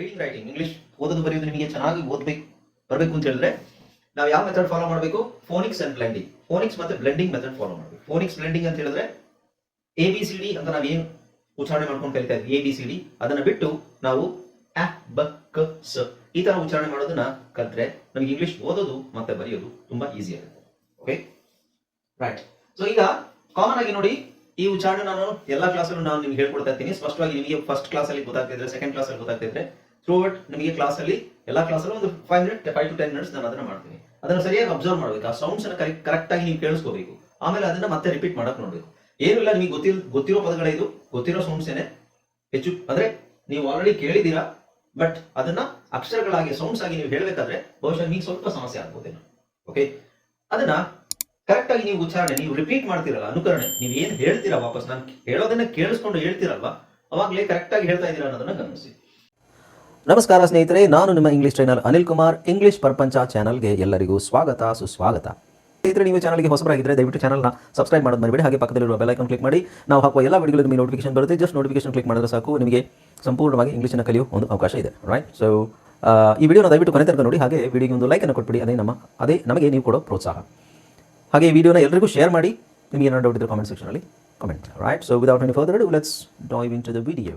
Reading writing English ಓದೋದು ಬರೆಯೋದು ನಿಮಗೆ ಚೆನ್ನಾಗಿ ಓದಬೇಕು, ಬರಬೇಕು ಅಂತ ಹೇಳಿದ್ರೆ ನಾವು ಯಾವ ಮೆಥಡ್ ಫಾಲೋ ಮಾಡಬೇಕು? ಫೋನಿಕ್ಸ್ ಅಂಡ್ ಬ್ಲೆಂಡಿಂಗ್ ಫೋನಿಕ್ಸ್ ಮತ್ತೆ ಬ್ಲೆಂಡಿಂಗ್ ಮೆಥಡ್ ಫಾಲೋ ಮಾಡಬೇಕು. ಫೋನಿಕ್ಸ್ ಬ್ಲೆಂಡಿಂಗ್ ಅಂತ ಹೇಳಿದ್ರೆ ಎ ಬಿ ಸಿ ಡಿ ಅಂತ ನಾವೇನು ಉಚ್ಚಾರಣೆ ಮಾಡ್ಕೊಂಡು ಕಲಿತಾ ಇದ್ವಿ? ಎ ಬಿ ಸಿ ಡಿ ಅದನ್ನ ಬಿಟ್ಟು ನಾವು ಅ, ಬ, ಕ, ಸ ಈ ತರ ಉಚ್ಚಾರಣೆ ಮಾಡೋದನ್ನ ಕಲ್ತ್ರೆ ನಮಗೆ ಇಂಗ್ಲಿಷ್ ಓದೋದು ಮತ್ತೆ ಬರೆಯೋದು ತುಂಬಾ ಈಸಿ ಆಗುತ್ತೆ. ಓಕೆ ರೈಟ್ ಸೊ ಈಗ ಕಾಮನ್ ಆಗಿ ನೋಡಿ ಈ ಉಚ್ಚಾರಣೆ ನಾನು ಎಲ್ಲಾ ಕ್ಲಾಸಲ್ಲೂ ನಾನು ನಿಮ್ಗೆ ಹೇಳ್ಕೊಡ್ತಾ ಇರ್ತೀನಿ. ಸ್ಪಷ್ಟವಾಗಿ ನಿಮಗೆ ಫಸ್ಟ್ ಕ್ಲಾಸ್ ಅಲ್ಲಿ ಗೊತ್ತಾಗ್ತಿದ್ರೆ ಸೆಕೆಂಡ್ ಕ್ಲಾಸ್ ಅಲ್ಲಿ ಗೊತ್ತಾಗ್ತಿದ್ರೆ ಥ್ರೂ ನಮಗೆ ನಿಮಗೆ ಕ್ಲಾಸ್ ಅಲ್ಲಿ ಎಲ್ಲ ಅಲ್ಲಿ ಒಂದು five minute five to ten minutes ನಾನು ಅದನ್ನ ಮಾಡ್ತೀನಿ. ಅದನ್ನ ಸರಿಯಾಗಿ ಅಬ್ಸರ್ವ್ ಮಾಡಬೇಕು. ಆ ಸೌಂಡ್ಸ್ ಅನ್ನ ಕರೆಕ್ಟ್ ಆಗಿ ನೀವು ಕೇಳಿಸ್ಕೋಬೇಕು. ಆಮೇಲೆ ಅದನ್ನ ಮತ್ತೆ ರಿಪೀಟ್ ಮಾಡಕ್ ನೋಡ್ಬೇಕು. ಇಲ್ಲ, ನಿಮಗೆ ಗೊತ್ತಿಲ್, ಗೊತ್ತಿರೋ ಪದಗಳ ಇದು. ಗೊತ್ತಿರೋ ಸೌಂಡ್ಸ್ ಏನೇ. ಹೆಚ್ಚು, ಅಂದ್ರೆ ನೀವು ಆಲ್ರೆಡಿ ಕೇಳಿದೀರಾ ಬಟ್ ಅದನ್ನ ಅಕ್ಷರಗಳಾಗಿ ಸೌಂಡ್ಸ್ ಆಗಿ ನೀವು ಹೇಳಬೇಕಾದ್ರೆ ಬಹುಶಃ ನಿಮಗೆ ಸ್ವಲ್ಪ ಸಮಸ್ಯೆ ಆಗ್ಬೋದೇನೋ. ಓಕೆ ಅದನ್ನ ಕರೆಕ್ಟ್ ಆಗಿ ನೀವು ಉಚ್ಚಾರಣೆ, ನೀವು ರಿಪೀಟ್ ಮಾಡ್ತಿರಲ್ಲ, ಅನುಕರಣೆ, ನೀವು ಏನ್ ಹೇಳ್ತೀರಾ ವಾಪಸ್? ನಾನು ಹೇಳೋದನ್ನ ಕೇಳಿಸ್ಕೊಂಡು ಹೇಳ್ತಿರಲ್ವಾ? ಅವಾಗ್ಲೇ ಕರೆಕ್ಟ್ ಆಗಿ ಹೇಳ್ತಾ ಇದ್ದೀರಾ ಅನ್ನೋದನ್ನ ಗಮನಿಸಿ. ನಮಸ್ಕಾರ ಸ್ನೇಹಿತರೆ, ನಾನು ನಿಮ್ಮ English trainer Anil Kumar English Prapancha ಚಾನಲ್ಗೆ ಎಲ್ಲರಿಗೂ ಸ್ವಾಗತ, ಸುಸ್ವಾಗತ. ಸ್ನೇಹಿತರೆ, ನೀವು ಚಾನಲ್ಗೆ ಹೊಸಬರಾಗಿದ್ದರೆ ದಯವಿಟ್ಟು ಚಾನಲ್ನ ಸಬ್ಸ್ಕ್ರೈಬ್ ಮಾಡೋದು ಮರಿಬೇಡಿ, ಹಾಗೆ ಪಕ್ಕದಲ್ಲಿರುವ ಬೆಲ್ ಐಕಾನ್ ಕ್ಲಿಕ್ ಮಾಡಿ. ನಾವು ಹಾಕುವ ಎಲ್ಲ ವಿಡಿಯೋಗಳು ನಿಮಗೆ ನೋಟಿಫಿಕೇಶನ್ ಬರುತ್ತೆ. ಜಸ್ಟ್ ನೋಟಿಫಿಕೇಶನ್ ಕ್ಲಿಕ್ ಮಾಡಿದ್ರೆ ಸಾಕು, ನಿಮಗೆ ಸಂಪೂರ್ಣವಾಗಿ ಇಂಗ್ಲೀಷನ್ನು ಕಲಿಯೋ ಒಂದು ಅವಕಾಶ ಇದೆ. ರೈಟ್ ಸೊ ಈ ವಿಡಿಯೋನ ದಯವಿಟ್ಟು ಕೊನೆ ತನಕ ನೋಡಿ, ಹಾಗೆ ವಿಡಿಯೋಗೆ ಒಂದು ಲೈಕನ್ನು ಕೊಟ್ಬಿಡಿ, ಅದೇ ನಮ್ಮ, ಅದೇ ನಮಗೆ ನೀವು ಕೊಡೋ ಪ್ರೋತ್ಸಾಹ. ಹಾಗೆ ಈ ವಿಡಿಯೋನ ಎಲ್ಲರಿಗೂ ಶೇರ್ ಮಾಡಿ. ನಿಮಗೆ ಏನಾದರೂ ಡೌಟ್ ಇದ್ದರೆ ಕಾಮೆಂಟ್ ಸೆಕ್ಷನಲ್ಲಿ comment right so without any further let's dive into the video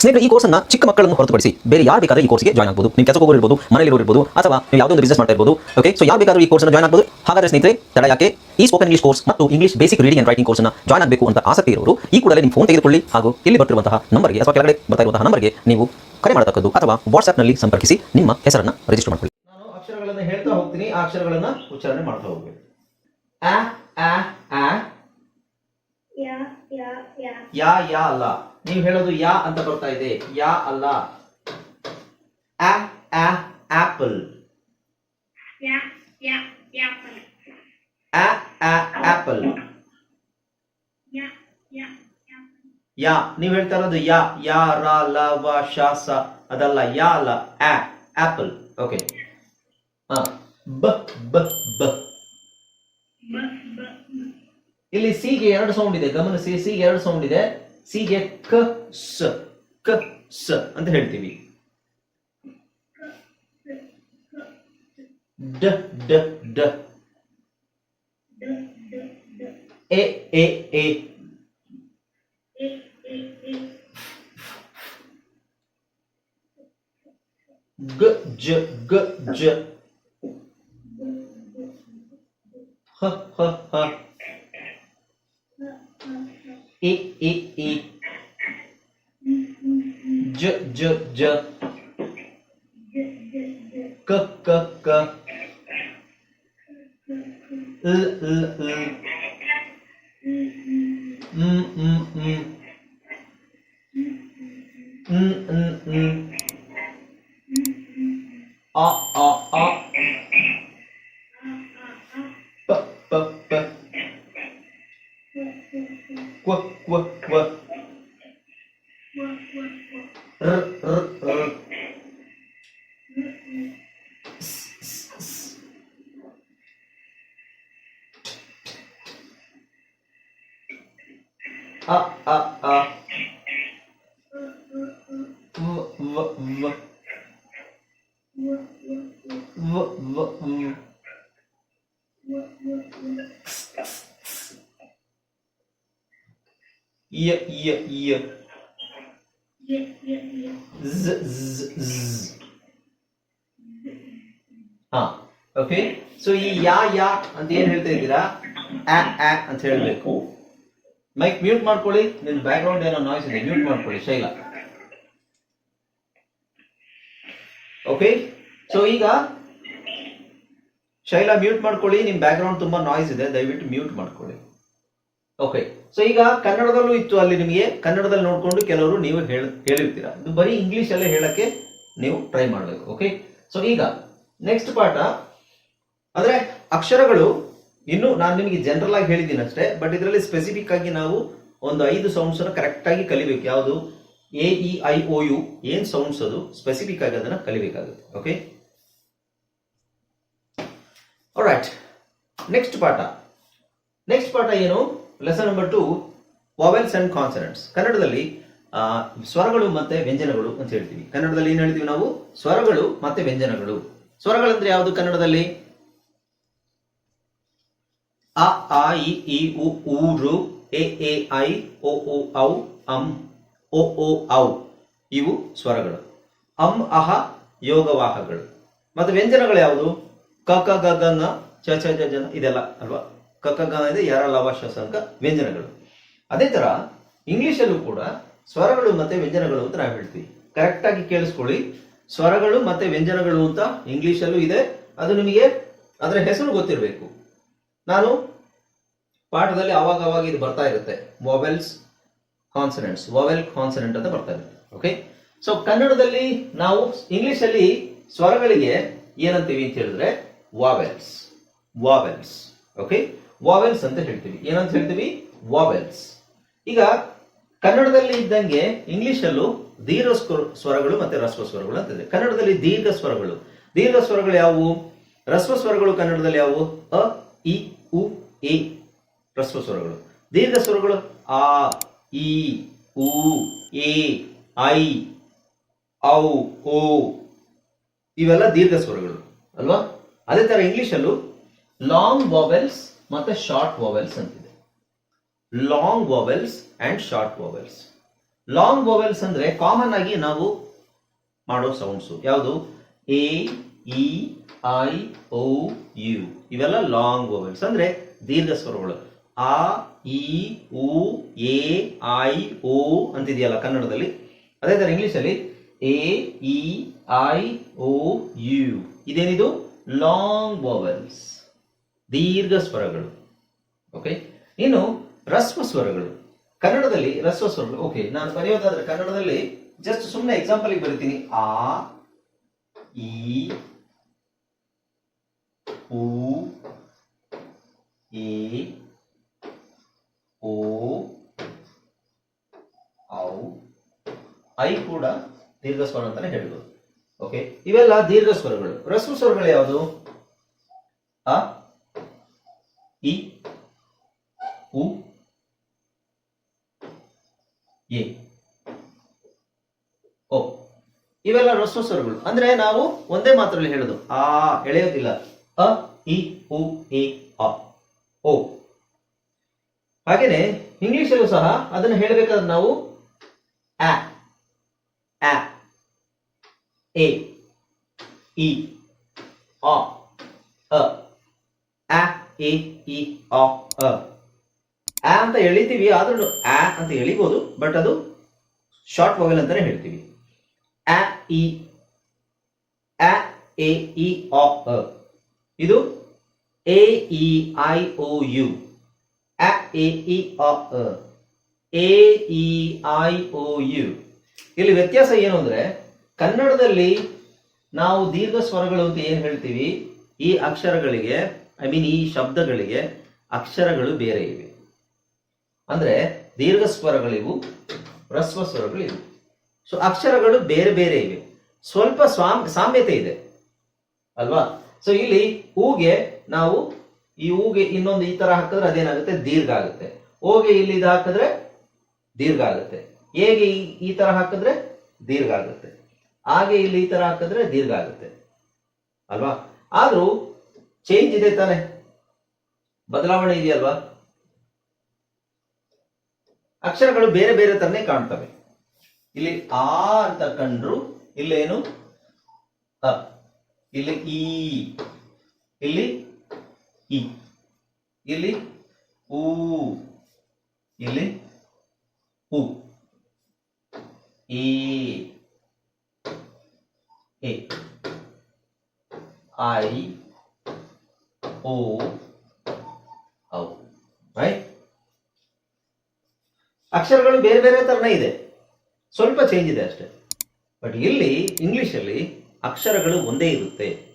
ಸ್ನೇಹಿತರೆ ಈ ಕೋರ್ಸ್ನ ಚಿಕ್ಕ ಮಕ್ಕಳನ್ನು ಹೊರತುಪಡಿಸಿ ಬೇರೆ ಯಾರು ಬೇಕಾದ್ರೆ ಈ ಕೋರ್ಸ್ಗೆ ಜಾಯ್ನ್ ಆಗ್ಬೋದು. ನೀವು ಕೆಲಸ ಹೋಗೋರು ಇರ್ಬೋದು ಮನೆಯಲ್ಲಿ ಇರ್ಬೋದು ಅಥವಾ ನೀವು ಯಾವುದೋ ಒಂದು ಬಿಸ್ನೆಸ್ ಮಾಡ್ತಾ ಇರ್ಬೋದು. ಓಕೆ ಸೊ ಯಾರು ಬೇಕಾದ್ರೂ ಈ ಕೋರ್ಸ್ ಜಾಯ್ನ್ ಆಗ್ಬೋದು. ಹಾಗಾದ್ರೆ ಸ್ನೇಹಿತರೆ ತಡ ಯಾಕೆ? ಈ ಸ್ಪೋಕನ್ ಇಂಗ್ಲಿಷ್ ಕೋರ್ಸ್ ಮತ್ತು English basic reading and writing ಕೋರ್ಸ್ನ ಜಾಯ್ನ್ ಆಗಬೇಕು ಅಂತ ಆಸಕ್ತಿ ಇರೋರು ಈ ಕೂಡಲೇ ನಿಮ್ಮ ಫೋನ್ ತೆಗೆದುಕೊಳ್ಳಿ ಹಾಗೂ ಇಲ್ಲಿ ಬರ್ತಿರುವಂತಹ ನಂಬರ್ಗೆ ಅಥವಾ ಕೆಳಗಡೆ ಬರ್ತಾ ಇರುವಂತಹ ನಂಬರ್ಗೆ ನೀವು ಕರೆ ಮಾಡತಕ್ಕದ್ದು ಅಥವಾ ವಾಟ್ಸ್ಆಪ್ನಲ್ಲಿ ಸಂಪರ್ಕಿಸಿ ನಿಮ್ಮ ಹೆಸರನ್ನ ರಿಜಿಸ್ಟರ್ ಮಾಡ್ಕೊಳ್ಳಿ. ನಾನು ಅಕ್ಷರಗಳನ್ನು ಹೇಳ್ತಾ ಹೋಗ್ತೀನಿ ಆ ಅಕ್ಷರಗಳನ್ನು ಉಚ್ಚಾರಣೆ ಮಾಡ್ತಾ ಹೋಗ್ಬೇಕು. ಯಾ ಯಾ ಅಲ್ಲ. ನೀವು ಹೇಳೋದು ಯಾ ಅಂತ ಬರ್ತಾ ಇದೆ. ಯಾ ಅಲ್ಲ. ಆಪಲ್. ಆಪಲ್. ಯಾ ನೀವು ಹೇಳ್ತಾ ಇರೋದು ಯಾ ಯಾ ರ ಲ ವ ಶ ಸ. ಅದಲ್ಲ ಯಾ ಅಲ್ಲ ಆ ಆಪಲ್. ಓಕೆ ಹಾ. ಬ ಬ ಬ. ಬ ಬ ಇಲ್ಲಿ ಸಿಗೆ ಎರಡು ಸೌಂಡ್ ಇದೆ. ಗಮನಿಸಿ ಸಿಗೆ ಎರಡು ಸೌಂಡ್ ಇದೆ. ಸಿಗೆ ಕ ಸ ಕ ಸ ಅಂತ ಹೇಳ್ತೀವಿ. ಡ ಡ ಡ. ದ ದ ದ ಎ ಎ ಎ. ಎ ಎ ಎ ಗ, ಜ. ಗ ಜ ಹ ಹ ಹ ಇ ಇ ಇ ಜ ಜ ಜ ಕ ಕ ಕ ಲ್ ಲ್ ಲ್ ಮ್ ಮ್ ಮ್ ನ್ ನ್ ನ್ Well, z, ಝ ಝ್ ಹಾ ಓಕೆ ಸೊ ಈ ಯಾ ಯಾ ಅಂತ ಏನು ಹೇಳ್ತಾ ಇದ್ದೀರಾ? ಆ ಆ ಅಂತ ಹೇಳಬೇಕು. ಮೈಕ್ ಮ್ಯೂಟ್ ಮಾಡ್ಕೊಳ್ಳಿ. ನಿಮ್ಮ ಬ್ಯಾಕ್ಗ್ರೌಂಡ್ ಏನೋ ನಾಯ್ಸ್ ಇದೆ. ಮ್ಯೂಟ್ ಮಾಡ್ಕೊಳ್ಳಿ. ಶೈಲ ಓಕೆ ಸೊ ಈಗ ಶೈಲಾ ಮ್ಯೂಟ್ ಮಾಡ್ಕೊಳ್ಳಿ. ನಿಮ್ಮ ಬ್ಯಾಕ್ಗ್ರೌಂಡ್ ತುಂಬಾ ನಾಯ್ಸ್ ಇದೆ. ದಯವಿಟ್ಟು ಮ್ಯೂಟ್ ಮಾಡ್ಕೊಳ್ಳಿ. ಓಕೆ ಸೊ ಈಗ ಕನ್ನಡದಲ್ಲೂ ಇತ್ತು ಅಲ್ಲಿ ನಿಮಗೆ. ಕನ್ನಡದಲ್ಲಿ ನೋಡ್ಕೊಂಡು ಕೆಲವರು ನೀವು ಹೇಳ, ಹೇಳಿರ್ತೀರಾ. ಇದು ಬರೀ ಇಂಗ್ಲಿಷ್ ಅಲ್ಲೇ ಹೇಳಕ್ಕೆ ನೀವು ಟ್ರೈ ಮಾಡಬೇಕು ಓಕೆ ಸೊ ಈಗ ನೆಕ್ಸ್ಟ್ ಪಾಠ. ಅಂದ್ರೆ ಅಕ್ಷರಗಳು ಇನ್ನು ನಾನು ನಿಮಗೆ ಜನರಲ್ ಆಗಿ ಹೇಳಿದ್ದೀನಿ ಅಷ್ಟೇ ಬಟ್ ಇದರಲ್ಲಿ ಸ್ಪೆಸಿಫಿಕ್ ಆಗಿ ನಾವು ಒಂದು ಐದು ಸೌಂಡ್ಸ್ ಅನ್ನು ಕರೆಕ್ಟ್ ಆಗಿ ಕಲಿಬೇಕು. ಯಾವುದು? A E I O U ಏನ್ ಸೌಂಡ್ಸ್ ಅದು? ಸ್ಪೆಸಿಫಿಕ್ ಆಗಿ ಅದನ್ನ ಕಲಿಬೇಕಾಗುತ್ತೆ ಓಕೆ ರೈಟ್ ನೆಕ್ಸ್ಟ್ ಪಾಠ. ನೆಕ್ಸ್ಟ್ ಪಾಠ ಏನು? Lesson number two vowels and consonants ಕನ್ನಡದಲ್ಲಿ ಸ್ವರಗಳು ಮತ್ತೆ ವ್ಯಂಜನಗಳು ಅಂತ ಹೇಳ್ತೀವಿ. ಕನ್ನಡದಲ್ಲಿ ಏನ್ ಹೇಳ್ತೀವಿ ನಾವು? ಸ್ವರಗಳು ಮತ್ತೆ ವ್ಯಂಜನಗಳು. ಸ್ವರಗಳಂದ್ರೆ ಯಾವುದು ಕನ್ನಡದಲ್ಲಿ? ಅ, ಆ, ಇ ಇ, ಉ ಊ ಎ ಎ, ಐ, ಓ ಓ, ಔ, ಅಂ, ಓ ಓ, ಔ. ಇವು ಸ್ವರಗಳು. ಅಂ, ಅಹ ಯೋಗವಾಹಗಳು ಮತ್ತೆ ವ್ಯಂಜನಗಳು ಯಾವುದು? ಕ ಕ, ಗ ಗ ಂಗ ಚ ಚ, ಜ ಜನ ಇದೆಲ್ಲ ಅಲ್ವಾ? ಕ ಕ ಗ ಇದೆ ಯಾರ ಲವ ಸಂಕ ವ್ಯಂಜನಗಳು. ಅದೇ ತರ ಇಂಗ್ಲೀಷಲ್ಲೂ ಕೂಡ ಸ್ವರಗಳು ಮತ್ತೆ ವ್ಯಂಜನಗಳು ಅಂತ ನಾವು ಹೇಳ್ತೀವಿ. ಕರೆಕ್ಟಾಗಿ ಕೇಳಿಸ್ಕೊಳ್ಳಿ. ಸ್ವರಗಳು ಮತ್ತೆ ವ್ಯಂಜನಗಳು ಅಂತ ಇಂಗ್ಲೀಷಲ್ಲೂ ಇದೆ. ಅದು ನಿಮಗೆ ಅದರ ಹೆಸರು ಗೊತ್ತಿರಬೇಕು. ನಾನು ಪಾಠದಲ್ಲಿ ಅವಾಗ ಅವಾಗ ಇದು ಬರ್ತಾ ಇರುತ್ತೆ. ವಾವೆಲ್ಸ್ ಕಾನ್ಸನೆಂಟ್ಸ್ ವಾವೆಲ್ ಕಾನ್ಸನೆಂಟ್ ಅಂತ ಬರ್ತಾ ಇರುತ್ತೆ. ಓಕೆ ಸೊ ಕನ್ನಡದಲ್ಲಿ ನಾವು ಇಂಗ್ಲಿಷ್ ಅಲ್ಲಿ ಸ್ವರಗಳಿಗೆ ಏನಂತೀವಿ ಅಂತ ಹೇಳಿದ್ರೆ ವಾವೆಲ್ಸ್ ವಾವೆಲ್ಸ್ ಓಕೆ ವಾವೆಲ್ಸ್ ಅಂತ ಹೇಳ್ತೀವಿ. ಏನಂತ ಹೇಳ್ತೀವಿ? ವಾವೆಲ್ಸ್. ಈಗ ಕನ್ನಡದಲ್ಲಿ ಇದ್ದಂಗೆ ಇಂಗ್ಲಿಷ್ ಅಲ್ಲೂ ದೀರ್ಘ ಸ್ವರಗಳು ಮತ್ತೆ ರಸ್ವ ಸ್ವರಗಳು ಅಂತ ಇದೆ. ಕನ್ನಡದಲ್ಲಿ ದೀರ್ಘ ಸ್ವರಗಳು. ದೀರ್ಘ ಸ್ವರಗಳು ಯಾವುವು? ರಸ್ವ ಸ್ವರಗಳು ಕನ್ನಡದಲ್ಲಿ ಯಾವುವು? ಅ, ಇ, ಉ, ಎ ರಸ್ವ ಸ್ವರಗಳು. ದೀರ್ಘ ಸ್ವರಗಳು ಆ, ಇ, ಉ, ಎ, ಐ, ಔ, ಓ ಇವೆಲ್ಲ ದೀರ್ಘ ಸ್ವರಗಳು. ಅಲ್ವಾ? ಅದೇ ತರ ಇಂಗ್ಲಿಷ್ ಅಲ್ಲೂ ಲಾಂಗ್ ವಾವೆಲ್ಸ್ ಮತ್ತೆ ಶಾರ್ಟ್ ವಾವೆಲ್ಸ್ ಅಂತಿದೆ. Long vowels and short vowels long vowels ಅಂದ್ರೆ ಕಾಮನ್ ಆಗಿ ನಾವು ಮಾಡೋ ಸೌಂಡ್ಸ್ ಯಾವುದು? A E I O U ಇವೆಲ್ಲ ಲಾಂಗ್ ವಾವೆಲ್ಸ್ ಅಂದ್ರೆ ದೀರ್ಘ ಸ್ವರಗಳು. ಆ ಇ ಉ ಎ ಐ ಓ ಅಂತಿದೆಯಲ್ಲ ಕನ್ನಡದಲ್ಲಿ. ಅದೇ ತರ ಇಂಗ್ಲಿಷ್ ಅಲ್ಲಿ A E I O U ಇದೇನಿದು? ಲಾಂಗ್ ವಾವೆಲ್ಸ್ ದೀರ್ಘ ಸ್ವರಗಳು. ಓಕೆ ಇನ್ನು ರಸ್ವ ಸ್ವರಗಳು. ಕನ್ನಡದಲ್ಲಿ ರಸ್ವ ಸ್ವರಗಳು. ಓಕೆ ನಾನು ಬರೆಯೋದಾದ್ರೆ ಕನ್ನಡದಲ್ಲಿ ಜಸ್ಟ್ ಸುಮ್ಮನೆ ಎಕ್ಸಾಂಪಲ್ ಬರೀತೀನಿ. ಆ, ಈ, ಉ ಎ ಓ, ಔ, ಐ ಕೂಡ ದೀರ್ಘ ಸ್ವರ ಅಂತಾನೆ ಹೇಳ್ಬೋದು. ಓಕೆ ಇವೆಲ್ಲ ದೀರ್ಘ ಸ್ವರಗಳು. ರಸ್ವ ಸ್ವರಗಳು ಯಾವುದು ಅ ಇ ಉ ಎ. ಓ. ಇವೆಲ್ಲ ರಸ್ವ ಸ್ವರಗಳು ಅಂದ್ರೆ ನಾವು ಒಂದೇ ಮಾತ್ರದಲ್ಲಿ ಹೇಳೋದು. ಆ, ಎಳೆಯೋದಿಲ್ಲ. ಅ, ಇ, ಉ ಎ ಅ. ಓ. ಹಾಗೇನೆ ಇಂಗ್ಲಿಷಲ್ಲೂ ಸಹ ಅದನ್ನು ಹೇಳಬೇಕಾದ್ರೆ ನಾವು ಆ ಆ ಎ, ಇ ಅ. ಇ ಆ ಅ ಅಂತ ಎಳಿತೀವಿ ಆದ್ರೂ ಆ ಅಂತ ಎಳಿಬಹುದು ಬಟ್ ಅದು ಶಾರ್ಟ್ ವೋವೆಲ್ ಅಂತಾನೆ ಹೇಳ್ತೀವಿ. ಅ ಇ ಅ ಎ ಇ ಅ ಇದು A E I O U a A ಇ ಅ A E I O U ಇಲ್ಲಿ ವ್ಯತ್ಯಾಸ ಏನು ಅಂದ್ರೆ, ಕನ್ನಡದಲ್ಲಿ ನಾವು ದೀರ್ಘ ಸ್ವರಗಳು ಅಂತ ಏನು ಹೇಳ್ತೀವಿ? ಈ ಅಕ್ಷರಗಳಿಗೆ ಐ ಮೀನ್ ಈ ಶಬ್ದಗಳಿಗೆ ಅಕ್ಷರಗಳು ಬೇರೆ ಇವೆ. ಅಂದ್ರೆ ದೀರ್ಘ ಸ್ವರಗಳಿವು, ರಸ್ವ ಸ್ವರಗಳಿವು. ಸೊ ಅಕ್ಷರಗಳು ಬೇರೆ ಬೇರೆ ಇವೆ. ಸ್ವಲ್ಪ ಸ್ವಾಮ್, ಸಾಮ್ಯತೆ ಇದೆ. ಅಲ್ವಾ? ಸೊ ಇಲ್ಲಿ ಹೂಗೆ ನಾವು ಈ ಹೂಗೆ ಇನ್ನೊಂದು ಈ ತರ ಹಾಕಿದ್ರೆ ಅದೇನಾಗುತ್ತೆ? ದೀರ್ಘ ಆಗುತ್ತೆ. ಓಗೆ ಇಲ್ಲಿ ಇದು ಹಾಕಿದ್ರೆ ದೀರ್ಘ ಆಗುತ್ತೆ. ಹೇಗೆ ಈ ತರ ಹಾಕಿದ್ರೆ ದೀರ್ಘ ಆಗುತ್ತೆ. ಹಾಗೆ ಇಲ್ಲಿ ಈ ತರ ಹಾಕಿದ್ರೆ ದೀರ್ಘ ಆಗುತ್ತೆ. ಅಲ್ವಾ? ಆದ್ರೂ ಚೇಂಜ್ ಇದೆ ತಾನೆ. ಬದಲಾವಣೆ ಇದೆಯಲ್ವಾ? ಅಕ್ಷರಗಳು ಬೇರೆ ಬೇರೆ ತರನೇ ಕಾಣ್ತವೆ. ಇಲ್ಲಿ ಆ ಅಂತ ಕಂಡ್ರು ಇಲ್ಲೇನು? ಅ ಇಲ್ಲಿ ಈ. ಇಲ್ಲಿ ಇ ಇಲ್ಲಿ ಊ. ಇಲ್ಲಿ ಉ ಈ ಎ ಐ ಓ ಔ ರೈಟ್ ಅಕ್ಷರಗಳು ಬೇರೆ ಬೇರೆ ತರನೇ ಇದೆ. ಸ್ವಲ್ಪ ಚೇಂಜ್ ಇದೆ ಅಷ್ಟೇ. ಬಟ್ ಇಲ್ಲಿ ಇಂಗ್ಲಿಷಲ್ಲಿ ಅಕ್ಷರಗಳು ಒಂದೇ ಇರುತ್ತೆ.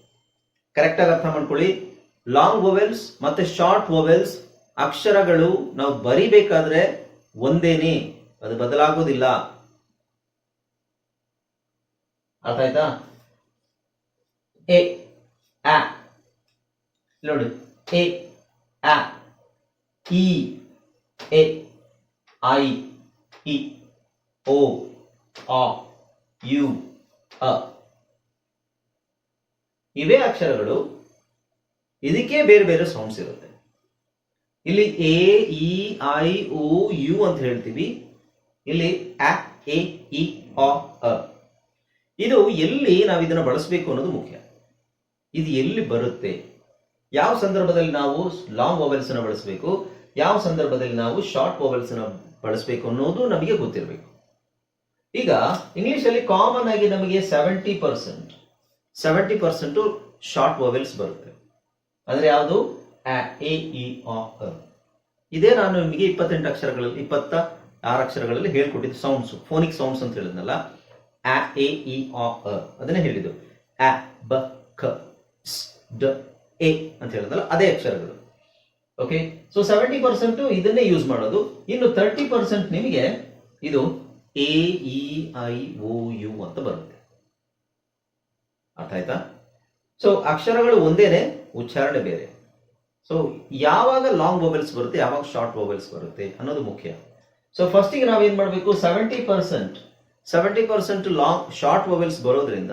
ಕರೆಕ್ಟಾಗಿ ಅರ್ಥ ಮಾಡ್ಕೊಳ್ಳಿ. ಲಾಂಗ್ ವೊವೆಲ್ಸ್ ಮತ್ತೆ ಶಾರ್ಟ್ ವೊವೆಲ್ಸ್ ಅಕ್ಷರಗಳು ನಾವು ಬರಿಬೇಕಾದ್ರೆ ಒಂದೇನೆ. ಅದು ಬದಲಾಗೋದಿಲ್ಲ. ಅರ್ಥ ಆಯ್ತಾ? ಎ ಆ ನೋಡಿ. ಎ ಆ ಇ ಎ ಐ ಇ ಓ ಆ ಯು ಅ ಇವೇ ಅಕ್ಷರಗಳು. ಇದಕ್ಕೆ ಬೇರೆ ಬೇರೆ ಸೌಂಡ್ಸ್ ಇರುತ್ತೆ. ಇಲ್ಲಿ A E I O U ಅಂತ ಹೇಳ್ತೀವಿ. ಇಲ್ಲಿ ಆ ಎ ಇ ಅ ಇದು ಎಲ್ಲಿ ನಾವು ಇದನ್ನು ಬಳಸಬೇಕು ಅನ್ನೋದು ಮುಖ್ಯ. ಇದು ಎಲ್ಲಿ ಬರುತ್ತೆ? ಯಾವ ಸಂದರ್ಭದಲ್ಲಿ ನಾವು ಲಾಂಗ್ ವೊವೆಲ್ಸ್ ಅನ್ನು ಬಳಸಬೇಕು? ಯಾವ ಸಂದರ್ಭದಲ್ಲಿ ನಾವು ಶಾರ್ಟ್ ವೊವೆಲ್ಸ್ ಅನ್ನು ಬಳಸಬೇಕು ಅನ್ನೋದು ನಮಗೆ ಗೊತ್ತಿರಬೇಕು. ಈಗ ಇಂಗ್ಲಿಷ್ ಅಲ್ಲಿ ಕಾಮನ್ ಆಗಿ ನಮಗೆ seventy percent seventy percent short vowels ಬರುತ್ತೆ. ಅಂದ್ರೆ ಯಾವುದು? ಎ, ಇ ಅ ಇದೇ ನಾನು ನಿಮಗೆ ಇಪ್ಪತ್ತೆಂಟು ಅಕ್ಷರಗಳಲ್ಲಿ, ಇಪ್ಪತ್ತ ಆರು ಅಕ್ಷರಗಳಲ್ಲಿ ಹೇಳ್ಕೊಟ್ಟಿದ್ದು ಸೌಂಡ್ಸ್ ಫೋನಿಕ್ ಸೌಂಡ್ಸ್ ಅಂತ ಹೇಳಿದ್ನಲ್ಲ. ಎ, ಇ ಅ ಅದನ್ನೇ ಹೇಳಿದ್ದು. ಆ ಬ ಸ್, ಡ, ಎ ಅಂತ ಹೇಳಿದ್ನಲ್ಲ, ಅದೇ ಅಕ್ಷರಗಳು. ಓಕೆ ಸೊ ಸೆವೆಂಟಿ ಪರ್ಸೆಂಟ್ ಇದನ್ನೇ ಯೂಸ್ ಮಾಡೋದು. ಇನ್ನು ತರ್ಟಿ ಪರ್ಸೆಂಟ್ ನಿಮಗೆ ಇದು A E I O U ಅಂತ ಬರುತ್ತೆ. ಅರ್ಥ ಆಯ್ತಾ? ಸೊ ಅಕ್ಷರಗಳು ಒಂದೇನೆ, ಉಚ್ಚಾರಣೆ ಬೇರೆ. ಸೊ ಯಾವಾಗ ಲಾಂಗ್ ಮೊಬೈಲ್ಸ್ ಬರುತ್ತೆ, ಯಾವಾಗ ಶಾರ್ಟ್ ಮೊಬೈಲ್ಸ್ ಬರುತ್ತೆ ಅನ್ನೋದು ಮುಖ್ಯ. ಸೊ ಫಸ್ಟಿಗೆ ನಾವೇನ್ ಮಾಡಬೇಕು? Seventy percent seventy percent long short mobiles ಬರೋದ್ರಿಂದ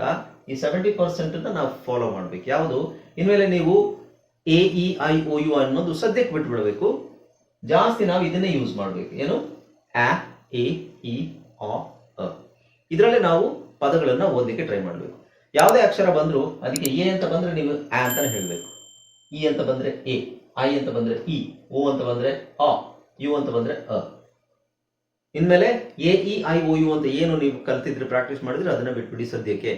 ಈ ಸೆವೆಂಟಿ ಪರ್ಸೆಂಟ್ ನಾವು ಫಾಲೋ ಮಾಡ್ಬೇಕು. ಯಾವುದು? ಇನ್ಮೇಲೆ ನೀವು A E I O U ಅನ್ನೋದು ಸದ್ಯಕ್ಕೆ ಬಿಟ್ಬಿಡ್ಬೇಕು. ಜಾಸ್ತಿ ನಾವು ಇದನ್ನೇ ಯೂಸ್ ಮಾಡಬೇಕು. ಏನು? ಆ ಎ ಇ ಆ ಅ ಇದರಲ್ಲಿ ನಾವು ಪದಗಳನ್ನ ಓದಲಿಕ್ಕೆ ಟ್ರೈ ಮಾಡಬೇಕು. ಯಾವುದೇ ಅಕ್ಷರ ಬಂದರೂ ಅದಕ್ಕೆ ಎ ಅಂತ ಬಂದ್ರೆ ನೀವು ಆ ಅಂತಲೇ ಹೇಳಬೇಕು. ಇ ಅಂತ ಬಂದ್ರೆ ಎ ಐ ಅಂತ ಬಂದ್ರೆ ಇ ಓ ಅಂತ ಬಂದ್ರೆ ಅ ಯು ಅಂತ ಬಂದ್ರೆ ಅ ಇನ್ಮೇಲೆ A E I O U ಅಂತ ಏನು ನೀವು ಕಲ್ತಿದ್ರೆ ಪ್ರಾಕ್ಟೀಸ್ ಮಾಡಿದ್ರೆ ಅದನ್ನ ಬಿಟ್ಬಿಡಿ ಸದ್ಯಕ್ಕೆ.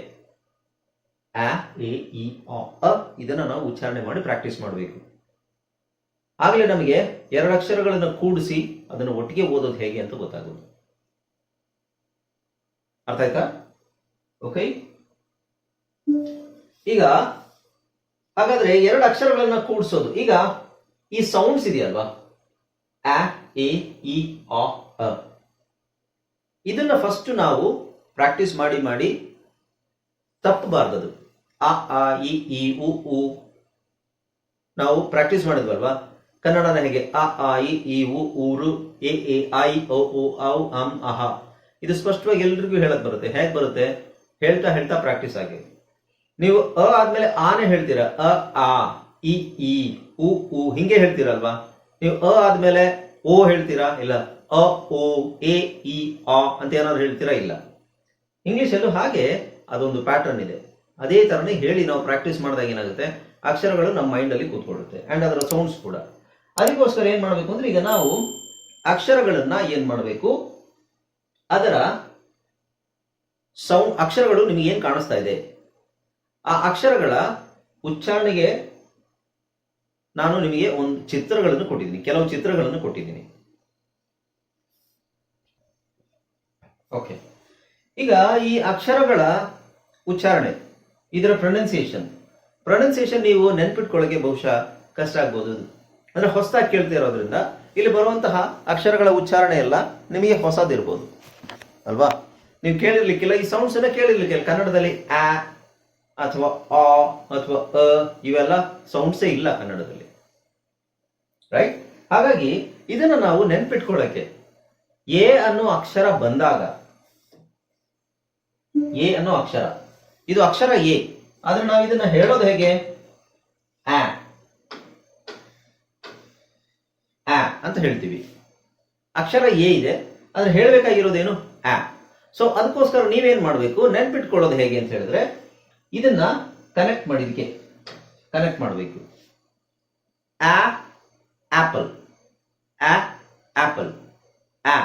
ಆ, ಎ, ಇ ಅ, ಇದನ್ನ ನಾವು ಉಚ್ಚಾರಣೆ ಮಾಡಿ ಪ್ರಾಕ್ಟೀಸ್ ಮಾಡಬೇಕು. ಆಗಲೇ ನಮಗೆ ಎರಡು ಅಕ್ಷರಗಳನ್ನು ಕೂಡಿಸಿ ಅದನ್ನು ಒಟ್ಟಿಗೆ ಓದೋದು ಹೇಗೆ ಅಂತ ಗೊತ್ತಾಗೋದು. ಅರ್ಥ ಆಯ್ತಾ? ಓಕೆ ಈಗ, ಹಾಗಾದ್ರೆ ಎರಡು ಅಕ್ಷರಗಳನ್ನ ಕೂಡಿಸೋದು. ಈಗ, ಈ ಸೌಂಡ್ಸ್ ಇದೆಯಲ್ವಾ? ಅ ಎ, ಇ ಅ. ಇದನ್ನ ಫಸ್ಟ್ ನಾವು ಪ್ರಾಕ್ಟೀಸ್ ಮಾಡಿ ಮಾಡಿ ತಪ್ಪಬಾರ್ದದು. ಅ ಆ ಇ ಈ, ಉ ಉ. ನಾವು ಪ್ರಾಕ್ಟೀಸ್ ಮಾಡಿದ್ವಲ್ವಾ? ಕನ್ನಡ ನನಗೆ ಅ ಆ ಇ ಈ, ಉ ಊರು ಎ ಎ, ಐ ಓ ಓ ಔ, ಅಂ, ಅಹ. ಇದು ಸ್ಪಷ್ಟವಾಗಿ ಎಲ್ರಿಗೂ ಹೇಳಕ್ ಬರುತ್ತೆ. ಹೇಗ್ ಬರುತ್ತೆ? ಹೇಳ್ತಾ ಹೇಳ್ತಾ ಪ್ರಾಕ್ಟೀಸ್ ಆಗಿ. ನೀವು ಅ ಆದ್ಮೇಲೆ ಆನೆ ಹೇಳ್ತೀರಾ? ಅ, ಆ, ಇ, ಈ, ಉ ಉ. ಹಿಂಗೆ ಹೇಳ್ತೀರಲ್ವಾ? ನೀವು ಅ ಆದ್ಮೇಲೆ ಓ ಹೇಳ್ತೀರಾ? ಇಲ್ಲ, ಅ, ಓ, ಎ, ಇ, ಆ ಅಂತ ಏನಾದ್ರು ಹೇಳ್ತೀರಾ? ಇಲ್ಲ. ಇಂಗ್ಲಿಷಲ್ಲೂ ಹಾಗೆ ಅದೊಂದು ಪ್ಯಾಟರ್ನ್ ಇದೆ. ಅದೇ ತರನೇ ಹೇಳಿ ನಾವು ಪ್ರಾಕ್ಟೀಸ್ ಮಾಡಿದಾಗ ಏನಾಗುತ್ತೆ? ಅಕ್ಷರಗಳು ನಮ್ಮ ಮೈಂಡ್ ಅಲ್ಲಿ ಕೂತ್ಕೊಳ್ಳುತ್ತೆ ಅಂಡ್ ಅದರ ಸೌಂಡ್ಸ್ ಕೂಡ. ಅದಕ್ಕೋಸ್ಕರ ಏನು ಮಾಡಬೇಕು ಅಂದ್ರೆ ಈಗ ನಾವು ಅಕ್ಷರಗಳನ್ನ ಏನ್ ಮಾಡಬೇಕು? ಅದರ ಸೌಂಡ್ ಅಕ್ಷರಗಳು ನಿಮಗೆ ಏನು ಕಾಣಿಸ್ತಾ ಇದೆ? ಆ ಅಕ್ಷರಗಳ ಉಚ್ಚಾರಣೆಗೆ ನಾನು ನಿಮಗೆ ಒಂದು ಚಿತ್ರಗಳನ್ನು ಕೊಟ್ಟಿದ್ದೀನಿ. ಕೆಲವು ಚಿತ್ರಗಳನ್ನು ಕೊಟ್ಟಿದ್ದೀನಿ. ಓಕೆ ಈಗ ಈ ಅಕ್ಷರಗಳ ಉಚ್ಚಾರಣೆ. ಇದರ ಪ್ರೊನೌನ್ಸಿಯೇಷನ್ ಪ್ರೊನೌನ್ಸಿಯೇಷನ್ ನೀವು ನೆನ್ಪಿಟ್ಕೊಳ್ಳೋಕೆ ಬಹುಶಃ ಕಷ್ಟ ಆಗ್ಬೋದು. ಅಂದ್ರೆ ಹೊಸದಾಗಿ ಕೇಳ್ತಾ ಇರೋದ್ರಿಂದ ಇಲ್ಲಿ ಬರುವಂತಹ ಅಕ್ಷರಗಳ ಉಚ್ಚಾರಣೆ ಎಲ್ಲ ನಿಮಗೆ ಹೊಸದಿರ್ಬೋದು. ಅಲ್ವಾ? ನೀವು ಕೇಳಿರ್ಲಿಕ್ಕಿಲ್ಲ, ಈ ಸೌಂಡ್ಸ್ ಅನ್ನ ಕೇಳಿರ್ಲಿಕ್ಕಿಲ್ಲ. ಕನ್ನಡದಲ್ಲಿ ಆ ಅಥವಾ ಅ ಅಥವಾ ಅ, ಇವೆಲ್ಲ ಸೌಂಡ್ಸೇ ಇಲ್ಲ ಕನ್ನಡದಲ್ಲಿ. ರೈಟ್ ಹಾಗಾಗಿ ಇದನ್ನ ನಾವು ನೆನ್ಪಿಟ್ಕೊಳ್ಳಕ್ಕೆ ಎ ಅನ್ನೋ ಅಕ್ಷರ ಬಂದಾಗ, ಎ ಅನ್ನೋ ಅಕ್ಷರ ಇದು ಅಕ್ಷರ ಎ. ಆದ್ರೆ ನಾವು ಇದನ್ನ ಹೇಳೋದು ಹೇಗೆ? ಆ. ಆ ಅಂತ ಹೇಳ್ತೀವಿ. ಅಕ್ಷರ ಎ ಇದೆ. ಆದ್ರೆ ಹೇಳಬೇಕಾಗಿರೋದೇನು? ಆ. ಸೊ ಅದಕ್ಕೋಸ್ಕರ ನೀವೇನ್ ಮಾಡಬೇಕು? ನೆನ್ಪಿಟ್ಕೊಳ್ಳೋದು ಹೇಗೆ ಅಂತ ಹೇಳಿದ್ರೆ, ಇದನ್ನ ಕನೆಕ್ಟ್ ಮಾಡಿದಕ್ಕೆ ಕನೆಕ್ಟ್ ಮಾಡಬೇಕು. ಆ ಆಪಲ್ ಆ ಆಪಲ್ ಆ.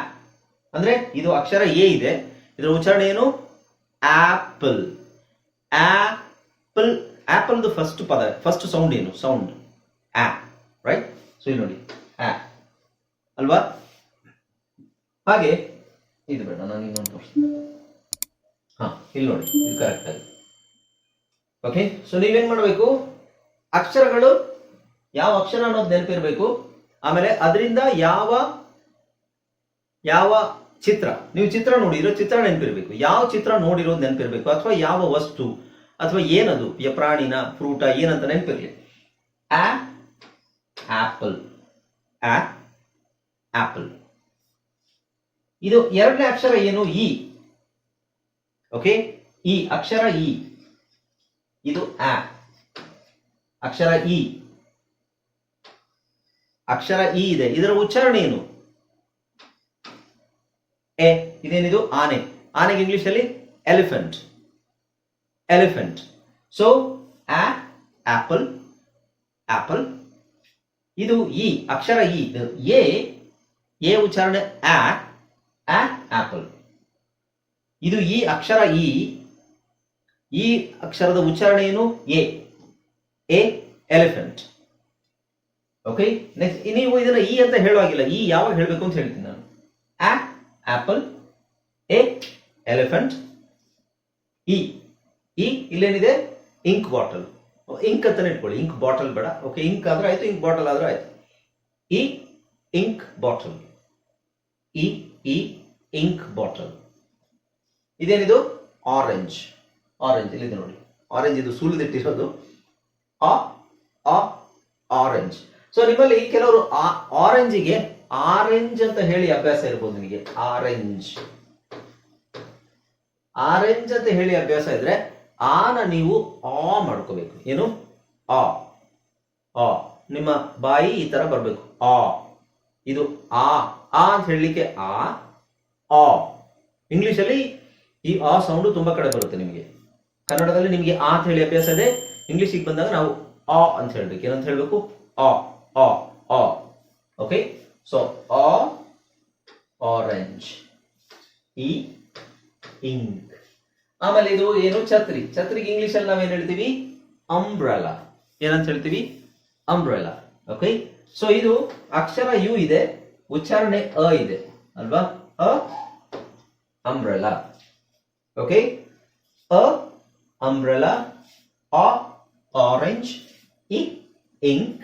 ಅಂದ್ರೆ ಇದು ಅಕ್ಷರ ಎ ಇದೆ. ಇದರ ಉಚ್ಚಾರಣೆ ಏನು? ಆಪಲ್. ಆಪಲ್, ಆಪಲ್ದು ಫಸ್ಟ್ ಪದ ಫಸ್ಟ್ ಸೌಂಡ್ ಏನು? ಸೌಂಡ್ ಆ ರೈಟ್ ಸೊ ಇಲ್ಲಿ ನೋಡಿ. ಆ. ಅಲ್ವಾ? ಹಾಗೆ. ಇದು ಬೇಡ, ನಾನು ಇನ್ನೊಂದು ತೋರಿಸ್ತೀನಿ. ಹಾ, ಇಲ್ಲಿ ನೋಡಿ, ಇದು ಕರೆಕ್ಟ್ ಆಗಿ ಓಕೆ ಸೊ ನೀವೇನ್ ಮಾಡಬೇಕು? ಅಕ್ಷರಗಳು, ಯಾವ ಅಕ್ಷರ ಅನ್ನೋದು ನೆನಪಿರ್ಬೇಕು. ಆಮೇಲೆ, ಅದರಿಂದ ಯಾವ ಯಾವ ಚಿತ್ರ. ನೀವು ಚಿತ್ರ ನೋಡಿರೋ ಚಿತ್ರ ನೆನಪಿರ್ಬೇಕು. ಯಾವ ಚಿತ್ರ ನೋಡಿರೋದು ನೆನಪಿರ್ಬೇಕು? ಅಥವಾ ಯಾವ ವಸ್ತು? ಅಥವಾ ಏನದು? ಪ್ರಾಣಿನ ಫ್ರೂಟ ಏನಂತ ನೆನಪಿರ್ಲಿ. ಆ? ಆಪಲ್. ಆ? ಆಪಲ್. ಇದು ಎರಡನೇ ಅಕ್ಷರ ಏನು? E okay? ಇ ಅಕ್ಷರ ಇ ಇದು ಆ. ಅಕ್ಷರ ಇ ಅಕ್ಷರ ಇ ಇದೆ. ಇದರ ಉಚ್ಚಾರಣೆ ಏನು? ಎ ಇದೇನಿದು? ಆನೆ. ಆನೆಗೆ ಇಂಗ್ಲಿಷ್ ಅಲ್ಲಿ elephant elephant so apple apple ಇದು ಇ ಅಕ್ಷರ ಇ ಎ ಎ ಉಚ್ಚಾರಣೆ ಆ ಆಪಲ್ ಇದು ಈ ಅಕ್ಷರ ಇ ಈ ಅಕ್ಷರದ ಉಚ್ಚಾರಣೆ ಏನು? ಎ ಎ ಎಲಿಫೆಂಟ್ ಓಕೆ ನೆಕ್ಸ್ಟ್ ನೀವು ಇದನ್ನ ಇ ಅಂತ ಹೇಳುವಾಗಿಲ್ಲ. ಈ ಯಾವಾಗ ಹೇಳಬೇಕು ಅಂತ ಹೇಳ್ತೀನಿ ನಾನು. ಆಪಲ್ ಎ ಎಲಿಫೆಂಟ್ ಇ ಇ ಇಲ್ಲೇನಿದೆ? ಇಂಕ್ ಬಾಟಲ್ ಇಂಕ್ ಅಂತಾನೆ ಇಟ್ಕೊಳ್ಳಿ. ಇಂಕ್ ಬಾಟಲ್ ಬೇಡ. ಓಕೆ ಇಂಕ್ ಆದ್ರೆ ಆಯ್ತು ಇಂಕ್ ಬಾಟಲ್ ಆದ್ರೆ ಆಯ್ತು. ಇ ಇಂಕ್ ಬಾಟಲ್ ಇ ಇ ಇಂಕ್ ಬಾಟಲ್ ಇದೇನಿದು? ಆರೆಂಜ್ ಆರೆಂಜ್ ಇಲ್ಲಿದೆ ನೋಡಿ. ಆರೆಂಜ್ ಇದು ಸುಲಿದಿಟ್ಟಿರೋದು ಆ ಆರೆಂಜ್ ಸೊ ನಿಮ್ಮಲ್ಲಿ ಕೆಲವರು ಆರೆಂಜಿಗೆ ಆರೆಂಜ್ ಅಂತ ಹೇಳಿ ಅಭ್ಯಾಸ ಇರ್ಬೋದು ನಿಮಗೆ. ಆರೆಂಜ್. ಆರೆಂಜ್ ಅಂತ ಹೇಳಿ ಅಭ್ಯಾಸ ಇದ್ರೆ ಆನ ನೀವು ಆ ಮಾಡ್ಕೋಬೇಕು. ಏನು? ಆ. ಆ. ನಿಮ್ಮ ಬಾಯಿ ಈ ತರ ಬರ್ಬೇಕು. ಆ. ಇದು ಆ. ಆ ಅಂತ ಹೇಳಲಿಕ್ಕೆ ಆ. ಆ. ಇಂಗ್ಲಿಷ್ ಅಲ್ಲಿ ಈ ಆ ಸೌಂಡ್ ತುಂಬಾ ಕಡೆ ಬರುತ್ತೆ ನಿಮಗೆ. ಕನ್ನಡದಲ್ಲಿ ನಿಮಗೆ ಆ ಅಂತ ಹೇಳಿ ಅಭ್ಯಾಸ ಇದೆ. ಇಂಗ್ಲಿಷಿಗೆ ಬಂದಾಗ ನಾವು ಆ ಅಂತ ಹೇಳ್ಬೇಕು. ಏನಂತ ಹೇಳ್ಬೇಕು? ಆ. ಆ. ಆ. ಓಕೆ ಸೊ ಆ ಆರೆಂಜ್ E, ಇಂಕ್ ಆಮೇಲೆ ಇದು ಏನು? ಛತ್ರಿ. ಛತ್ರಿಗೆ ಇಂಗ್ಲಿಷ್ ಅಲ್ಲಿ ನಾವೇನ್ ಹೇಳ್ತೀವಿ? ಅಂಬ್ರಲ ಏನಂತ ಹೇಳ್ತೀವಿ? ಅಂಬ್ರೆಲಾ ಓಕೆ ಸೊ ಇದು ಅಕ್ಷರ ಯು ಇದೆ ಉಚ್ಚಾರಣೆ ಅ ಇದೆ. ಅಲ್ವಾ? ಅ ಅಂಬ್ರೆಲಾ ಓಕೆ ಅ ಅಂಬ್ರೆಲಾ ಆ ಆರೆಂಜ್ ಇ ಇಂಕ್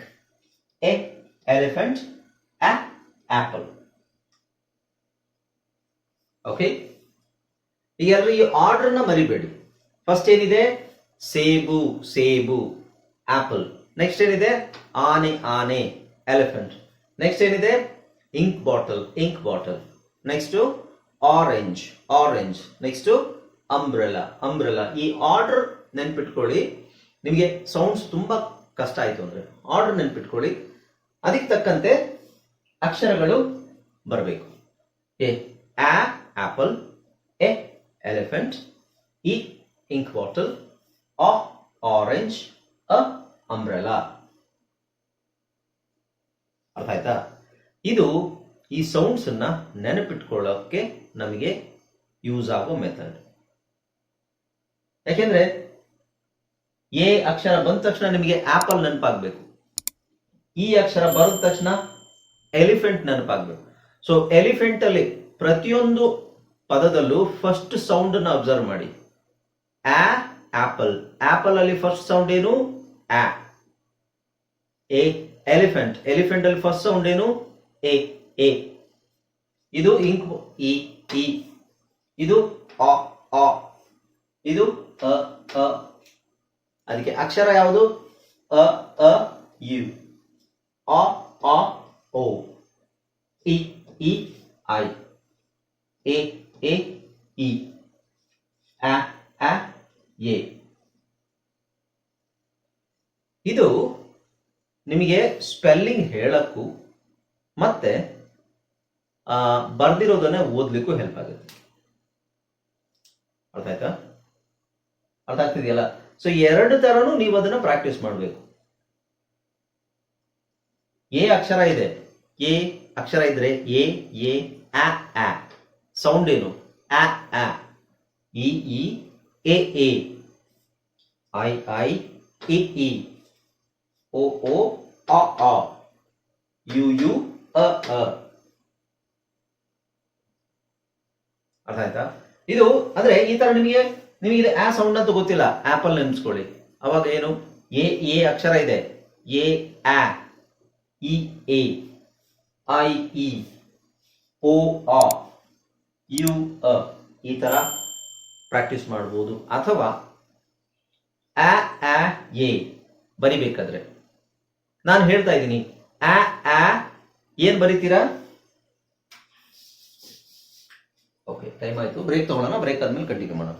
ಎ ಎಲಿಫೆಂಟ್ ಆಪಲ್ ಓಕೆ ಎಲ್ಲರೂ ಈ ಆರ್ಡರ್ನ ಮರಿಬೇಡಿ. ಫಸ್ಟ್ ಏನಿದೆ? ಸೇಬು ಸೇಬು ಆಪಲ್ ನೆಕ್ಸ್ಟ್ ಏನಿದೆ? ಆನೆ ಆನೆ ಎಲಿಫೆಂಟ್ ನೆಕ್ಸ್ಟ್ ಏನಿದೆ? Ink bottle ink bottle next orange orange next umbrella umbrella ಈ ಆರ್ಡರ್ ನೆನ್ಪಿಟ್ಕೊಳ್ಳಿ. ನಿಮಗೆ ಸೌಂಡ್ಸ್ ತುಂಬಾ ಕಷ್ಟ ಆಯಿತು ಅಂದರೆ. ಆರ್ಡರ್ ನೆನ್ಪಿಟ್ಕೊಳ್ಳಿ. ಅದಕ್ಕೆ ತಕ್ಕಂತೆ ಅಕ್ಷರಗಳು ಬರಬೇಕು. ಎ, ಆ, ಆಪಲ್, ಎ, ಎಲಿಫೆಂಟ್, ಇ, ಇಂಕ್ ಬಾಟಲ್ ಆ ಆರೆಂಜ್, ಅ ಅಂಬ್ರೆಲಾ ಅರ್ಥ ಆಯ್ತಾ? ಇದು ಈ ಸೌಂಡ್ಸ್ ಅನ್ನ ನೆನಪಿಟ್ಕೊಳ್ಳೋಕೆ ನಮಗೆ ಯೂಸ್ ಆಗೋ ಮೆಥಡ್. ಯಾಕೆಂದ್ರೆ ಎ ಅಕ್ಷರ ಬಂದ ತಕ್ಷಣ ನಿಮಗೆ ಆಪಲ್ ನೆನಪಾಗಬೇಕು. ಈ ಅಕ್ಷರ ಬರದ ತಕ್ಷಣ ಎಲಿಫೆಂಟ್ ನೆನಪಾಗಬೇಕು. ಸೊ ಎಲಿಫೆಂಟ್ ಅಲ್ಲಿ ಪ್ರತಿಯೊಂದು ಪದದಲ್ಲೂ ಫಸ್ಟ್ ಸೌಂಡ್ ಅನ್ನ ಅಬ್ಸರ್ವ್ ಮಾಡಿ. ಆ ಆಪಲ್ ಆಪಲ್ ಅಲ್ಲಿ ಫಸ್ಟ್ ಸೌಂಡ್ ಏನು? ಆ ಎ ಎಲಿಫೆಂಟ್ ಎಲಿಫೆಂಟ್ ಅಲ್ಲಿ ಫಸ್ಟ್ ಸೌಂಡ್ ಏನು? ಎ ಎ ಇದು ಇಂಕ್ ಇ ಇ ಇದು ಅ ಅ ಇದು ಅ ಅ. ಅದಕ್ಕೆ ಅಕ್ಷರ ಯಾವುದು? ಅ ಅ, ಯು. ಅ ಅ. ಓ I ಇ ಐ ಎ ಎ ಇ A A ಎ ಇದು ನಿಮಗೆ ಸ್ಪೆಲ್ಲಿಂಗ್ ಹೇಳಕ್ಕೂ ಮತ್ತೆ ಬರ್ದಿರೋದನ್ನೇ ಓದ್ಲಿಕ್ಕೂ ಹೆಲ್ಪ್ ಆಗುತ್ತೆ. ಅರ್ಥ ಆಯ್ತಾ? ಅರ್ಥ ಆಗ್ತಿದೆಯಲ್ಲ? ಸೊ ಎರಡು ತರನು ನೀವು ಅದನ್ನ ಪ್ರಾಕ್ಟೀಸ್ ಮಾಡಬೇಕು. ಎ ಅಕ್ಷರ ಇದೆ. ಎ ಅಕ್ಷರ ಇದ್ರೆ ಎ ಎ ಆ ಆ ಸೌಂಡ್ ಏನು? ಆ ಆ ಇ ಇ, ಎ ಎ. ಐ ಐ ಇ ಇ ಓ ಓ, ಅ ಅ. ಯು ಯು, ಅ ಅ. ಅರ್ಥ ಆಯ್ತಾ? ಇದು ಅಂದ್ರೆ ಈ ತರ ನಿಮಗೆ ನಿಮಗೆ ಇದು ಆ ಸೌಂಡ್ ಅಂತ ಗೊತ್ತಿಲ್ಲ. ಆಪಲ್ ನೆನ್ಸ್ಕೊಳ್ಳಿ. ಅವಾಗ ಏನು? ಎ ಎ ಅಕ್ಷರ ಇದೆ. ಎ ಆ ಇ ಎ ಐ ಇ O ಆ ಯು ಅ ಈ ತರ ಪ್ರಾಕ್ಟೀಸ್ ಮಾಡ್ಬೋದು. ಅಥವಾ ಆ ಅ, ಎ ಬರಿಬೇಕಾದ್ರೆ. ನಾನು ಹೇಳ್ತಾ ಇದ್ದೀನಿ ಆ ಅ, ಏನ್ ಬರಿತೀರಾ? ಓಕೆ ಟೈಮ್ ಆಯ್ತು. ಬ್ರೇಕ್ ತಗೊಳ್ಳೋಣ ಬ್ರೇಕ್ ಆದ್ಮೇಲೆ ಕಂಟಿನ್ಯೂ ಮಾಡೋಣ.